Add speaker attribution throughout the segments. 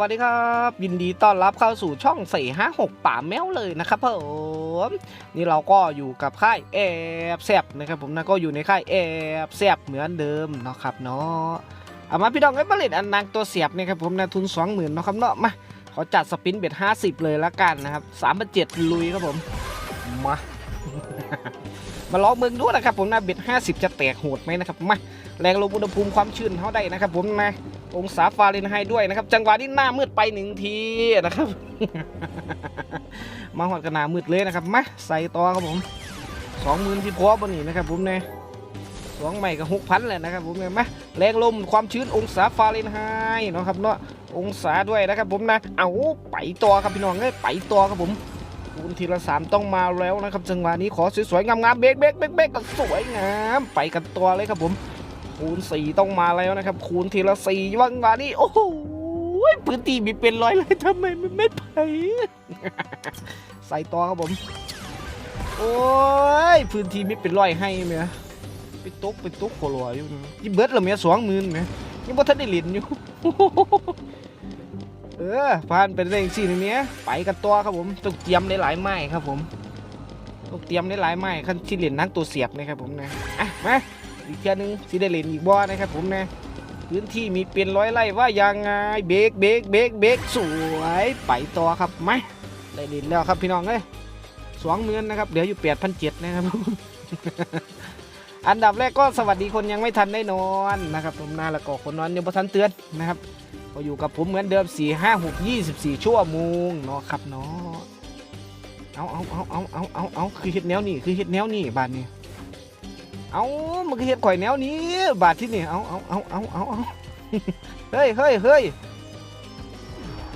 Speaker 1: วัสดีครับ ยินดีต้อนรับเข้าสู่ช่อง4 5 6ป่าแมวเลยนะครับผมนี่เราก็อยู่กับค่ายแอบแซบนะครับผมนะก็อยู่ในค่ายแอบแซบเหมือนเดิมเนาะครับเนาะเอามาพี่น้องไอ้ยผลิตอันนางตัวเสียบเนี่ยครับผมนะทุน20,000เนาะครับเนาะมาขอจัดสปินเบ็ด50 เลยละกันนะครับ3 7 0 0ลุยครับผมมา มาลองเมืองดูนะครับผมนะเบ็ด50 จะแตกโหดไหมนะครับมาแรงลมอุณหภูมิความชื้นเท่าใดนะครับ ผมนะองศาฟาเรนไฮต์ด้วยนะครับ จังหวะที่หน้ามืดไปหนึ่งทีนะครับ มาหอดกระนามืดเลยนะครับมาใส่ต่อครับผมสองหมื่นที่พอบนนี้นะครับ ผมเนี่ยสองใหม่กับหกพันเลยนะครับ ผมเนี่ยมาแรงลมความชื้นองศาฟาเรนไฮต์เนาะครับเนาะองศาด้วยนะครับ ผมนะเอาไปต่อครับพี่น้องเอ้ยไปต่อครับผม คูณทีละสามต้องมาแล้วนะครับจังหวะนี้ขอสวยๆงามๆเบรกเบรกเบรกเบรกกันสวยงามไปกันตัวเลยครับผม คูณสี่ต้องมาแล้วนะครับ คูณทีละสี่วังวานี่โอ้โหพื้นที่มีเป็นร้อยเลยทำไมมันไม่ไปใส่ต่อครับผม โอ้ยพื้นที่มีเป็นร้อยให้เมียไปตกไปตกโคลอยอยู่ยี่เบิร์ดละเมียสองหมื่นเมียยังบ่ทันได้เหรียญอยู่ เออผ่านเป็นเรื่องสี่นี่เมียไปกันตัวครับผมต้องเตรียมหลายๆไม้ครับผมต้องเตรียมหลายๆไม้ขั้นที่เหรียญนักตัวเสียบนะครับผมนะอะมาอีกเทียหนึงสิได้เล่นอีกบ่นะครับผมนะพื้นที่มีเป็นร้อยไร่ว่ายังไงเบรกเบรกเบรกเบรกสวยไปต่อครับไหมได้เล่นแล้วครับพี่น้องเอ้ยสองหมื่นนะครับเดี๋ยวอยู่แปดพันเจ็ดนะครับอันดับแรกก็สวัสดีคนยังไม่ทันได้นอนนะครับผมนะแล้วก็คนนอนยังไม่ทันเตือนนะครับ ก็อยู่กับผมเหมือนเดิม 4 5 6 24 ชั่วโมงเนาะครับเนาะเอาเอาเอาเอาเอาเอาเอาคือเฮ็ดแนวนี่คือเฮ็ดแนวนี่บานนี้เอามันก็เฮ็ดข่อยแนวนี้ บาทที่นี่เอาเอาเอาเอาเอาเอาเฮ้ยเฮ้ยเฮ้ย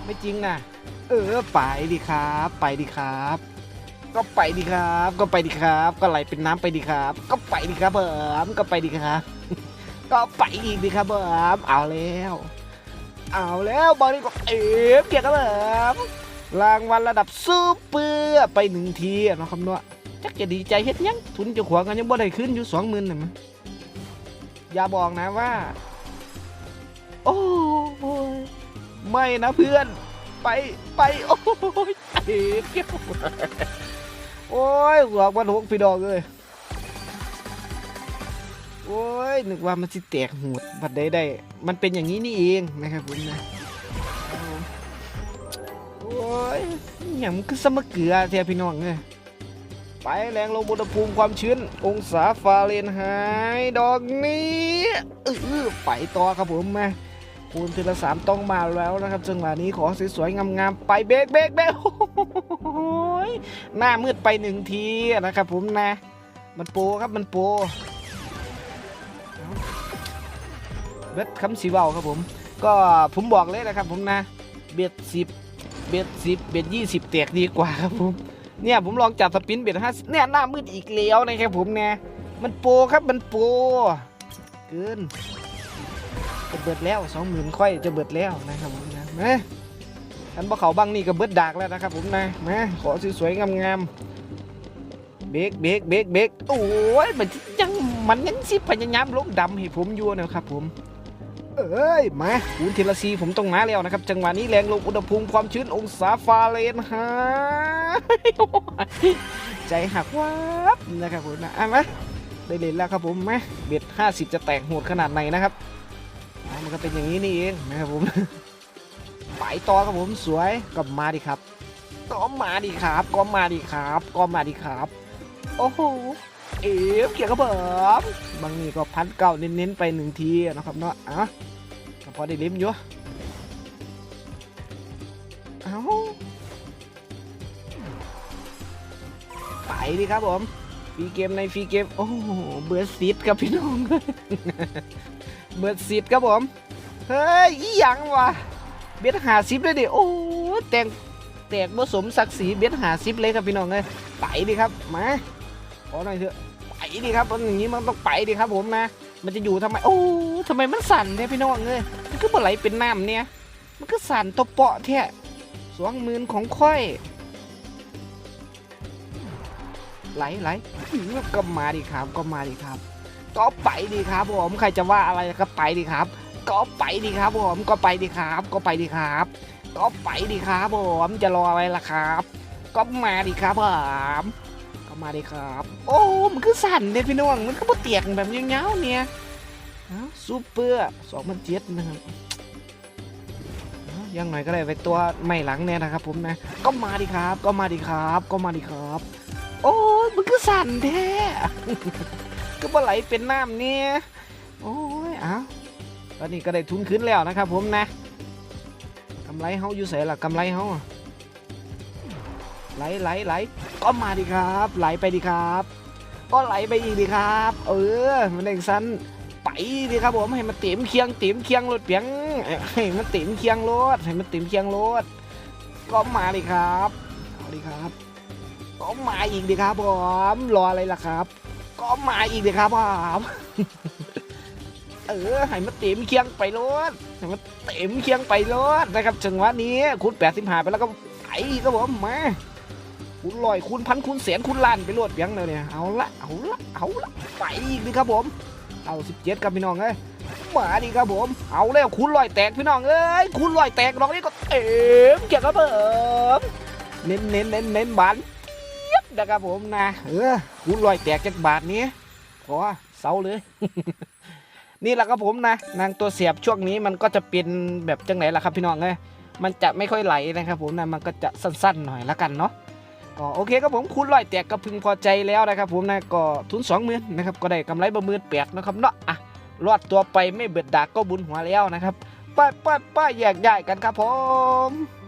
Speaker 1: ไม่จริงนะเออไปดิครับ ไปดิครับ ก็ไปดิครับ ก็ไปดิครับ ก็ไหลเป็นน้ำไปดิครับ ก็ไปดิครับเบิมก็ไปดิครับ ก็ไปอีกดิครับเบิมเอาแล้ว เอาแล้วบอลนี่ก็เอฟเกียร์ครับเบิมรางวัลระดับซูเปอร์ไปหนึ่งทีอะเนาะคำเนาะจักจะดีใจเฮ็ดยังทุนจะขวางกันยังบ่ได้ขึ้นอยู่สองหมื่นน่ะมั้งอย่าบอกนะว่า โอ้ยไม่นะเพื่อน ไปไปโอ้ยเจ็บเจ็บโอ้ยหวกมันหกพี่ดอกเลย โอ้ยนึกว่ามันสิแตกหูดบัดได้ได้ มันเป็นอย่างนี้นี่เองนะครับผมนะโอ้ยอหย่างมันคือสมะเกลือแท้พี่น้องเลยไปแรงลงอุณหภูมิความชื้น องศาฟาเรนไฮต์ดอกนี้เออไปต่อครับผมมาคูณทีละสามต้องมาแล้วนะครับจังหวะนี้ขอสวยๆงามๆไปเบรกเบรกเบรกโอ้ยหน้ามืดไปหนึ่งทีนะครับผมนะ มันโปครับมันโป เบ็ดคำสีเบาครับผม ก็ผมบอกเลยนะครับผมนะ เบ็ดสิบเบ็ดสิบเบ็ดยี่สิบแตกดีกว่าครับผม เนี่ยผมลองจับสปินเบ็ดห้าเนี่ยหน้ามืดอีกแล้วนะครับผมเนี่ยมันโปรครับมันโปรเกินจะเบิดแล้วสองหมื่นค่อยจะเบิดแล้วนะครับผมนะมาอันบ่เขาบังนี่ก็เบิดดากแล้วนะครับผมนะมาขอสวยๆงามๆเบรกเบรกเบรกเบรกโอ้ยมันยังมันยังสิพยายามลงดำให้ผมอยู่นะครับผม เอ้ยมาคูณทีลซีผมต้องมาแล้วนะครับ จังหวะนี้แรงลมอุณหภูมิความชื้นองศาฟาเรนไฮต์ใจหักวับนะครับผมนะอะมาได้เล่นแล้วครับผมมาเบ็ด50 จะแตกโหดขนาดไหนนะครับมันก็เป็นอย่างนี้นี่เองนะครับผมไปต่อครับผมสวยก็มาดิครับก็มาดิครับก็มาดิครับก็มาดิครับ โอ้โห เอฟเกียร์กระเบิดบางนี่ก็พันเก้าเน้นๆไปหนึ่งทีนะครับเนาะอะก็พอได้ลิ้มอยู่เอาไปดิครับผมฟรีเกมในฟรีเกม โอ้โหเบิร์ดซีดครับพี่น้องเบิร์ดซีดครับผม เฮ้ยอีหยังวะเบ็ดหาซิปเลยดิโอ้แตงแตกผสมศักดิ์ศรีเบ็ดหาซิปเลยครับพี่น้องเลยไปดิครับมา ขอหน่อยเถอะไปดิครับมันอย่างนี้มันต้องไปดิครับผมนะ มันจะอยู่ทำไม โอ้ทำไมมันสั่นเนี่ยพี่น้องเอ้ยมันก็บ่ไหลเป็นน้ำเนี่ย มันก็สั่นตัวเปาะแท้สวงมืนของค่อย ไหลไหลก็มาดิครับก็มาดิครับ ก็ไปดิครับผมใครจะว่าอะไรก็ไปดิครับ ก็ไปดิครับผมก็ไปดิครับ ก็ไปดิครับ ก็ไปดิครับผมจะรออะไรล่ะครับ ก็มาดิครับผมก็มาดิครับ โอ้ มันคือสั่นเด้พี่น้อง มันก็บ่เตียงแบบเงี้ยวๆเนี่ยซูเปอร์สองพันเจ็ดนะครับอ้าวยังไงก็ได้ไปตัวไม่หลังเนี่ยนะครับผมนะ ก็มาดิครับ ก็มาดิครับ ก็มาดิครับ โอ้มันคือสั่นแท้ก็บ่ไหลเป็นน้ำเนี่ย โอ้ยอ้าวตอนนี้ก็ได้ทุนขึ้นแล้วนะครับผมนะกำไรเฮาอยู่ใส่ละกำไรเฮาไหลไหลไหลก็มาดิครับ ไหลไปดิครับ ก็ไหลไปอีกดิครับ เออ มันเองสั้นไปดิครับผมให้มันเต็มเคียงเต็มเคียงรถเปียงให้มันเต็มเคียงรถให้มันเต็มเคียงรถก็มาดิครับเอาดิครับก็มาอีกดิครับผมรออะไรล่ะครับ ก็มาอีกดิครับผมเออให้มันเต็มเคียงไปรถให้มันเต็มเคียงไปรถนะครับจังหวะนี้คุณแปดสิบห้าไปแล้วก็ไปครับผมมา คุณลอยคุณพันคุณแสนคุณล้านไปรถเปียงเลยเนี่ยเอาละเอาละเอาละไปอีกดิครับผม เอาสิบเจ็ดครับพี่น้องเอ้ยมาดิครับผม เอาแล้วคุณลอยแตกพี่น้องเอ้ยคุณลอยแตกดอกนี้ก็เต็มเกียรครับผมเน้นเน้นเน้นเน้นบานเย็บนะครับผมนะเออคุณลอยแตกจากบาทนี้ขอเสาเลยนี่แหละครับผมนะนางตัวเสียบช่วงนี้มันก็จะเป็นแบบจังไหนล่ะครับพี่น้องเอ้ยมันจะไม่ค่อยไหลนะครับผมนะมันก็จะสั้นๆหน่อยละกันเนาะ ก็โอเคครับผมคุณลอยแตกก็พึงพอใจแล้วนะครับ ผมนะก็ทุนสองหมื่นนะครับก็ได้กำไรประมืนแปดนะครับเนาะอะรอดตัวไปไม่เบิดดากก็บุญหัวแล้วนะครับป้ายป้ายป้ายแยกย้ายกันครับผม